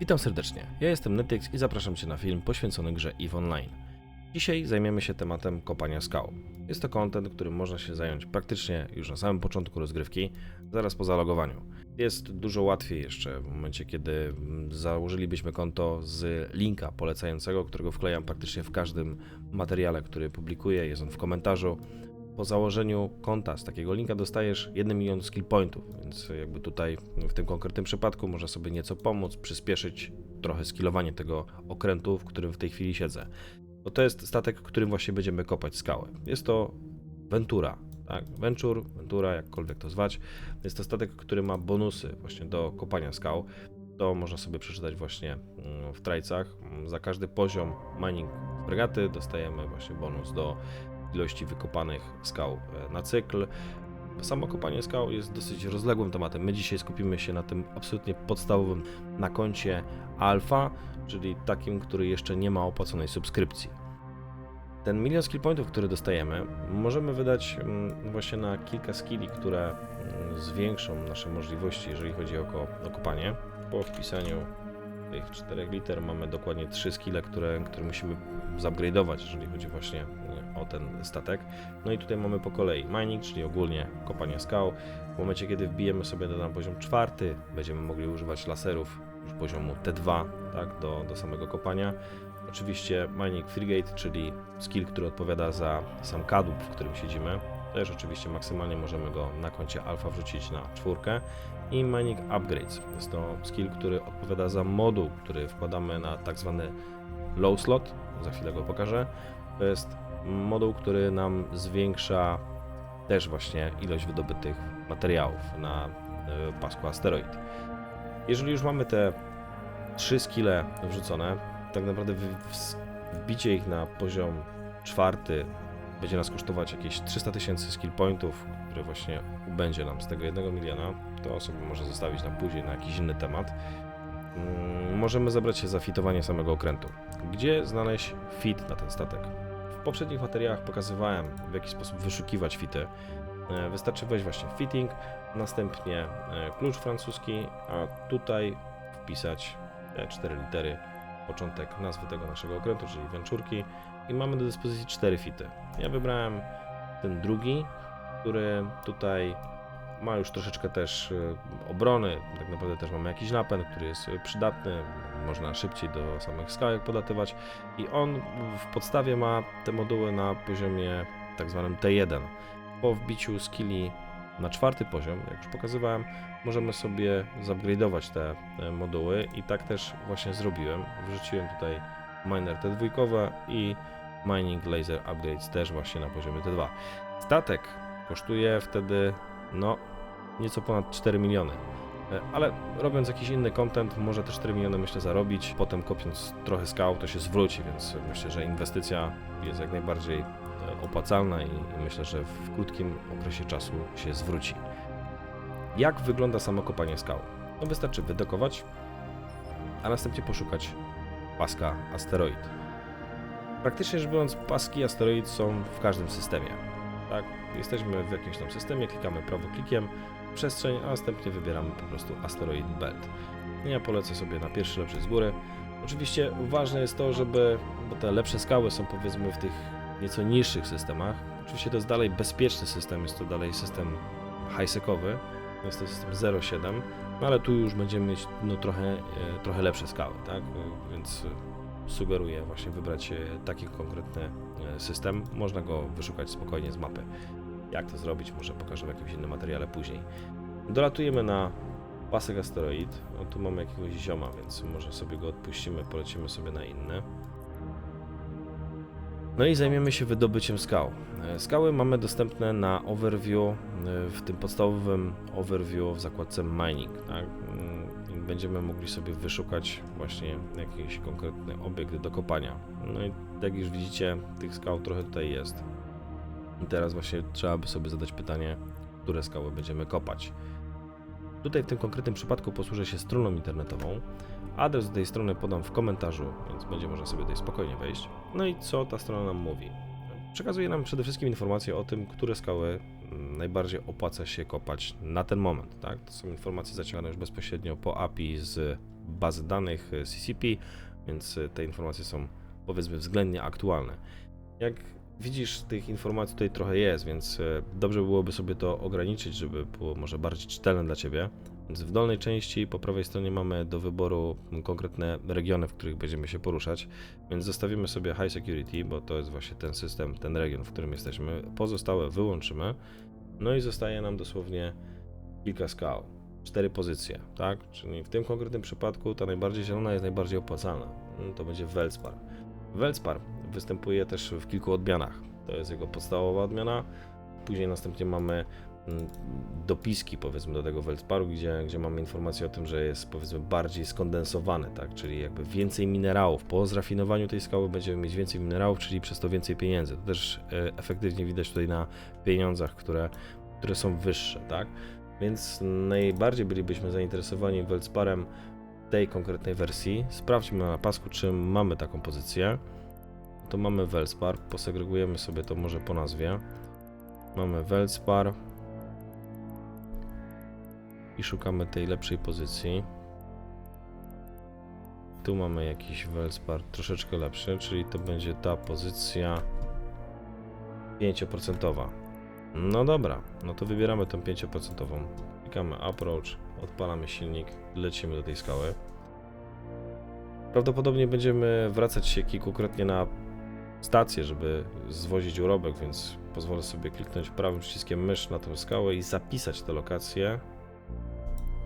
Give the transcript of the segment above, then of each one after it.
Witam serdecznie. Ja jestem Netix i zapraszam Cię na film poświęcony grze EVE Online. Dzisiaj zajmiemy się tematem kopania skał. Jest to content, którym można się zająć praktycznie już na samym początku rozgrywki, zaraz po zalogowaniu. Jest dużo łatwiej jeszcze w momencie, kiedy mm, założylibyśmy konto z linka polecającego, którego wklejam praktycznie w każdym materiale, który publikuję. Jest on w komentarzu. Po założeniu konta z takiego linka dostajesz 1 milion skill pointów, więc jakby tutaj w tym konkretnym przypadku można sobie nieco pomóc, przyspieszyć trochę skillowanie tego okrętu, w którym w tej chwili siedzę. Bo to jest statek, którym właśnie będziemy kopać skałę. Jest to Ventura, tak? Venture, Ventura, jakkolwiek to zwać. Jest to statek, który ma bonusy właśnie do kopania skał. To można sobie przeczytać właśnie mm, w trajcach. Za każdy poziom mining fregaty dostajemy właśnie bonus do ilości wykopanych skał e, na cykl. Samo kopanie skał jest dosyć rozległym tematem. My dzisiaj skupimy się na tym absolutnie podstawowym na koncie alfa, czyli takim, który jeszcze nie ma opłaconej subskrypcji. Ten milion skill pointów, który dostajemy, możemy wydać mm, właśnie na kilka skilli, które mm, zwiększą nasze możliwości, jeżeli chodzi o, o kopanie. Po wpisaniu tych czterech liter mamy dokładnie trzy skille, które, które musimy zupgrade'ować, jeżeli chodzi właśnie o ten statek. No i tutaj mamy po kolei mining, czyli ogólnie kopanie skał. W momencie, kiedy wbijemy sobie na poziom czwarty, będziemy mogli używać laserów już poziomu T2, tak, do, do samego kopania. Oczywiście mining frigate, czyli skill, który odpowiada za sam kadłub, w którym siedzimy. Też oczywiście maksymalnie możemy go na koncie alfa wrzucić na czwórkę. I mining upgrades. Jest to skill, który odpowiada za moduł, który wkładamy na tak zwany low slot. Za chwilę go pokażę. To jest moduł, który nam zwiększa też właśnie ilość wydobytych materiałów na y, pasku asteroid. Jeżeli już mamy te trzy skille wrzucone, tak naprawdę wbicie ich na poziom czwarty będzie nas kosztować jakieś 300 tysięcy skill pointów, które właśnie będzie nam z tego 1 miliona. To sobie może zostawić na później, na jakiś inny temat. Mm, Możemy zabrać się za fitowanie samego okrętu. Gdzie znaleźć fit na ten statek? W poprzednich materiałach pokazywałem, w jaki sposób wyszukiwać fity. E, Wystarczy wejść właśnie fitting, następnie e, klucz francuski, a tutaj wpisać te cztery litery, początek nazwy tego naszego okrętu, czyli Venturki i mamy do dyspozycji cztery fity. Ja wybrałem ten drugi, który tutaj ma już troszeczkę też e, obrony, tak naprawdę też mamy jakiś napęd, który jest e, przydatny, można szybciej do samych skałek podatywać i on w podstawie ma te moduły na poziomie tak zwanym T1. Po wbiciu skilli na czwarty poziom, jak już pokazywałem, możemy sobie zupgrade'ować te e, moduły i tak też właśnie zrobiłem. Wrzuciłem tutaj miner T2 i mining laser upgrades też właśnie na poziomie T2. Statek kosztuje wtedy no nieco ponad 4 miliony. E, Ale robiąc jakiś inny content, może te 4 miliony myślę zarobić. Potem kopiąc trochę skał, to się zwróci, więc myślę, że inwestycja jest jak najbardziej e, opłacalna i myślę, że w krótkim okresie czasu się zwróci. Jak wygląda samo kopanie skał? No wystarczy wydokować, a następnie poszukać paska asteroid. Praktycznie rzecz biorąc, paski asteroid są w każdym systemie. Tak, jesteśmy w jakimś tam systemie, klikamy prawo klikiem, przestrzeń, a następnie wybieramy po prostu asteroid belt. Ja polecę sobie na pierwszy lepszy z góry. Oczywiście ważne jest to, żeby, bo te lepsze skały są powiedzmy w tych nieco niższych systemach. Oczywiście to jest dalej bezpieczny system, jest to dalej system high-secowy, jest to system 0.7, no ale tu już będziemy mieć no, trochę, e, trochę lepsze skały, tak? E, Więc sugeruję właśnie wybrać e, taki konkretny system. Można go wyszukać spokojnie z mapy. Jak to zrobić, może pokażę w jakimś innym materiale później. Dolatujemy na pasek asteroid. No, tu mamy jakiegoś zioma, więc może sobie go odpuścimy, polecimy sobie na inny. No i zajmiemy się wydobyciem skał. E, Skały mamy dostępne na overview, e, w tym podstawowym overview w zakładce mining. Tak? Mm, Będziemy mogli sobie wyszukać właśnie jakiś konkretny obiekt do kopania. No i jak już widzicie, tych skał trochę tutaj jest. I teraz właśnie trzeba by sobie zadać pytanie, które skały będziemy kopać. Tutaj w tym konkretnym przypadku posłużę się stroną internetową. Adres tej strony podam w komentarzu, więc będzie można sobie tutaj spokojnie wejść. No i co ta strona nam mówi? Przekazuje nam przede wszystkim informacje o tym, które skały mm, najbardziej opłaca się kopać na ten moment. Tak? To są informacje zaciągane już bezpośrednio po API z bazy danych e, CCP, więc e, te informacje są powiedzmy względnie aktualne. Jak widzisz, tych informacji tutaj trochę jest, więc e, dobrze byłoby sobie to ograniczyć, żeby było może bardziej czytelne dla Ciebie. Więc w dolnej części po prawej stronie mamy do wyboru konkretne regiony, w których będziemy się poruszać, więc zostawimy sobie High Security, bo to jest właśnie ten system, ten region, w którym jesteśmy. Pozostałe wyłączymy, no i zostaje nam dosłownie kilka skał, cztery pozycje, tak? Czyli w tym konkretnym przypadku ta najbardziej zielona jest najbardziej opłacalna. No, To będzie Welspar. Welspar występuje też w kilku odmianach. To jest jego podstawowa odmiana. Później następnie mamy mm, dopiski powiedzmy do tego Weldsparu, gdzie, gdzie mamy informację o tym, że jest powiedzmy bardziej skondensowany, tak? Czyli jakby więcej minerałów. Po zrafinowaniu tej skały będziemy mieć więcej minerałów, czyli przez to więcej pieniędzy. To też e, efektywnie widać tutaj na pieniądzach, które, które są wyższe, tak? Więc najbardziej bylibyśmy zainteresowani Weldsparem tej konkretnej wersji. Sprawdźmy na pasku, czy mamy taką pozycję. To mamy Welspar, posegregujemy sobie to może po nazwie. Mamy Welspar i szukamy tej lepszej pozycji. Tu mamy jakiś Welspar troszeczkę lepszy, czyli to będzie ta pozycja 5%. No dobra, no to wybieramy tą 5%. Klikamy approach, odpalamy silnik, lecimy do tej skały. Prawdopodobnie będziemy wracać się kilkukrotnie na stację, żeby zwozić urobek, więc pozwolę sobie kliknąć prawym przyciskiem mysz na tą skałę i zapisać tę lokację.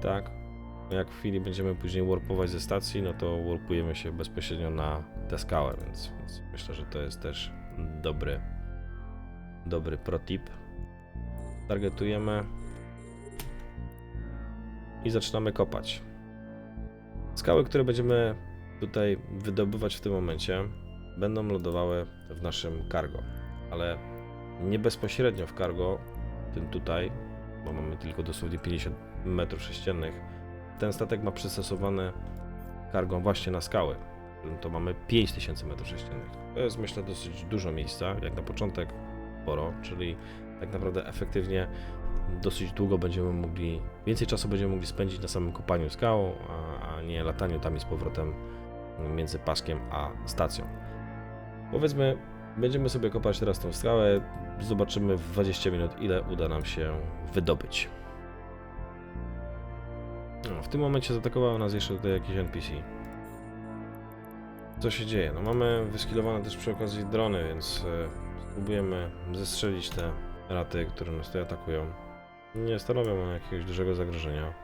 Tak. Jak w chwili będziemy później warpować ze stacji, no to warpujemy się bezpośrednio na tę skałę, więc, więc myślę, że to jest też dobry, dobry protip. Targetujemy i zaczynamy kopać. Skały, które będziemy tutaj wydobywać w tym momencie, będą lądowały w naszym cargo, ale nie bezpośrednio w cargo, tym tutaj, bo mamy tylko dosłownie 50 metrów sześciennych. Ten statek ma przystosowane cargo właśnie na skały, to mamy 5000 metrów sześciennych. To jest myślę dosyć dużo miejsca, jak na początek sporo, czyli tak naprawdę efektywnie dosyć długo będziemy mogli, więcej czasu będziemy mogli spędzić na samym kopaniu skał, a, a nie lataniu tam i z powrotem między paskiem a stacją. Powiedzmy, będziemy sobie kopać teraz tą skałę, zobaczymy w 20 minut ile uda nam się wydobyć. No, w tym momencie zaatakowało nas jeszcze tutaj jakiś NPC. Co się dzieje? No mamy wyskilowane też przy okazji drony, więc e, spróbujemy zestrzelić te raty, które nas tutaj atakują. Nie stanowią one jakiegoś dużego zagrożenia.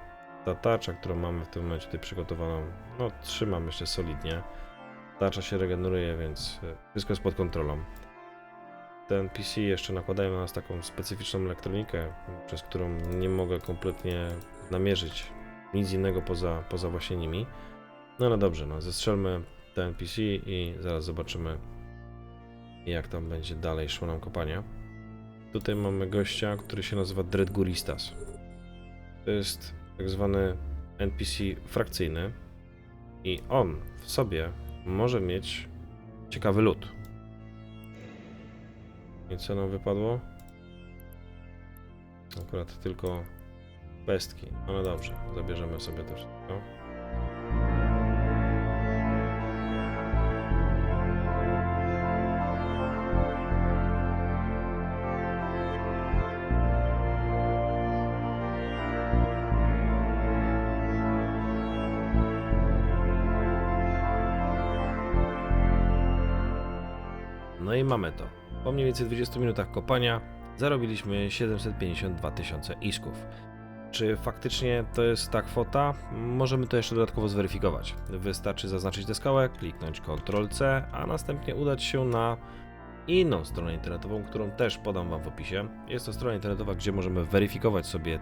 Ta tarcza, którą mamy w tym momencie tutaj przygotowaną, no trzymam jeszcze solidnie. Tarcza się regeneruje, więc e, wszystko jest pod kontrolą. Ten PC jeszcze nakładają na nas taką specyficzną elektronikę, przez którą nie mogę kompletnie namierzyć nic innego poza, poza właśnie nimi. No ale dobrze, no zestrzelmy ten PC i zaraz zobaczymy jak tam będzie dalej szło nam kopanie. Tutaj mamy gościa, który się nazywa Dreadguristas. To jest tak zwany NPC frakcyjny i on w sobie może mieć ciekawy lód. I co nam wypadło? Akurat tylko pestki. No, no dobrze, zabierzemy sobie to wszystko. No i mamy to. Po mniej więcej 20 minutach kopania zarobiliśmy 752 tysiące isków. Czy faktycznie to jest ta kwota? Możemy to jeszcze dodatkowo zweryfikować. Wystarczy zaznaczyć tę skałę, kliknąć Ctrl-C, a następnie udać się na inną stronę internetową, którą też podam Wam w opisie. Jest to strona internetowa, gdzie możemy weryfikować sobie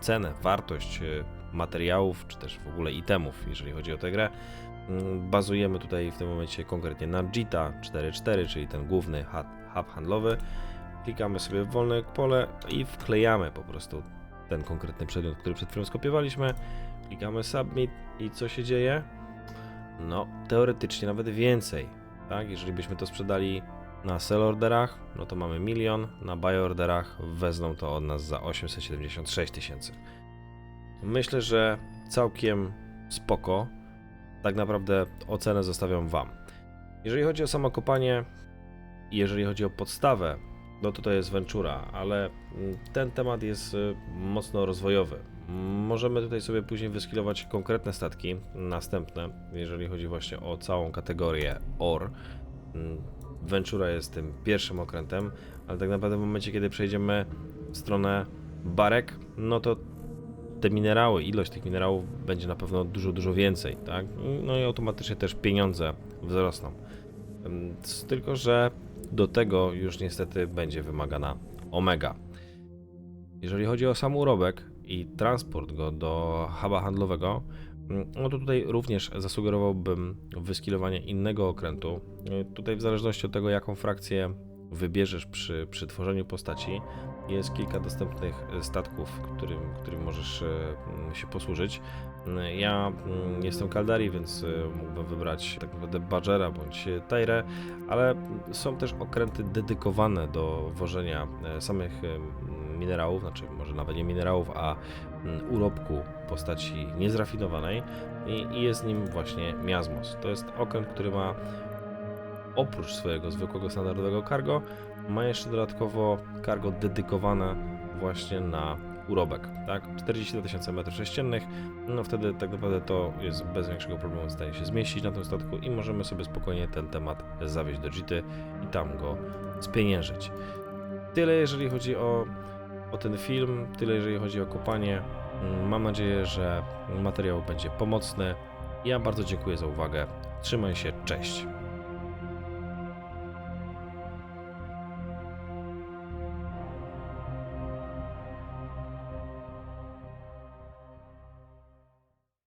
cenę, wartość y, materiałów, czy też w ogóle itemów, jeżeli chodzi o tę grę. Mm, Bazujemy tutaj w tym momencie konkretnie na JITA 4.4, czyli ten główny hub, handlowy. Klikamy sobie w wolne pole i wklejamy po prostu ten konkretny przedmiot, który przed chwilą skopiowaliśmy. Klikamy submit i co się dzieje? No, teoretycznie nawet więcej. Tak, jeżeli byśmy to sprzedali na sell orderach, no to mamy milion, na buy orderach wezmą to od nas za 876 tysięcy. Myślę, że całkiem spoko. tak naprawdę ocenę zostawiam Wam. Jeżeli chodzi o samo kopanie, i jeżeli chodzi o podstawę, no to to jest Ventura, ale mm, ten temat jest y, mocno rozwojowy. Możemy tutaj sobie później wyskilować konkretne statki, następne, jeżeli chodzi właśnie o całą kategorię OR. Mm, Ventura jest tym pierwszym okrętem, ale tak naprawdę w momencie, kiedy przejdziemy w stronę barek, no to te minerały, ilość tych minerałów będzie na pewno dużo, dużo więcej, tak? No i automatycznie też pieniądze wzrosną. Tylko, że do tego już niestety będzie wymagana omega. Jeżeli chodzi o sam urobek i transport go do huba handlowego, mm, no to tutaj również zasugerowałbym wyskilowanie innego okrętu. Y, Tutaj w zależności od tego, jaką frakcję wybierzesz przy, przy tworzeniu postaci, jest kilka dostępnych y, statków, którym, którym możesz mm, się posłużyć. Y, Ja mm, jestem Kaldari, więc mógłbym wybrać tak naprawdę Badgera bądź Tyrę, ale są też okręty dedykowane do wożenia e, samych e, minerałów, znaczy może nawet nie minerałów, a urobku postaci niezrafinowanej i, jest nim właśnie miazmos. To jest okręt, który ma oprócz swojego zwykłego standardowego cargo, ma jeszcze dodatkowo cargo dedykowane właśnie na urobek, tak? 42 tysiące metrów sześciennych, no wtedy tak naprawdę to jest bez większego problemu w stanie się zmieścić na tym statku i możemy sobie spokojnie ten temat zawieźć do Jity i tam go spieniężyć. Tyle jeżeli chodzi o, o ten film, tyle jeżeli chodzi o kopanie. Mm, Mam nadzieję, że materiał będzie pomocny. Ja bardzo dziękuję za uwagę. Trzymaj się, cześć.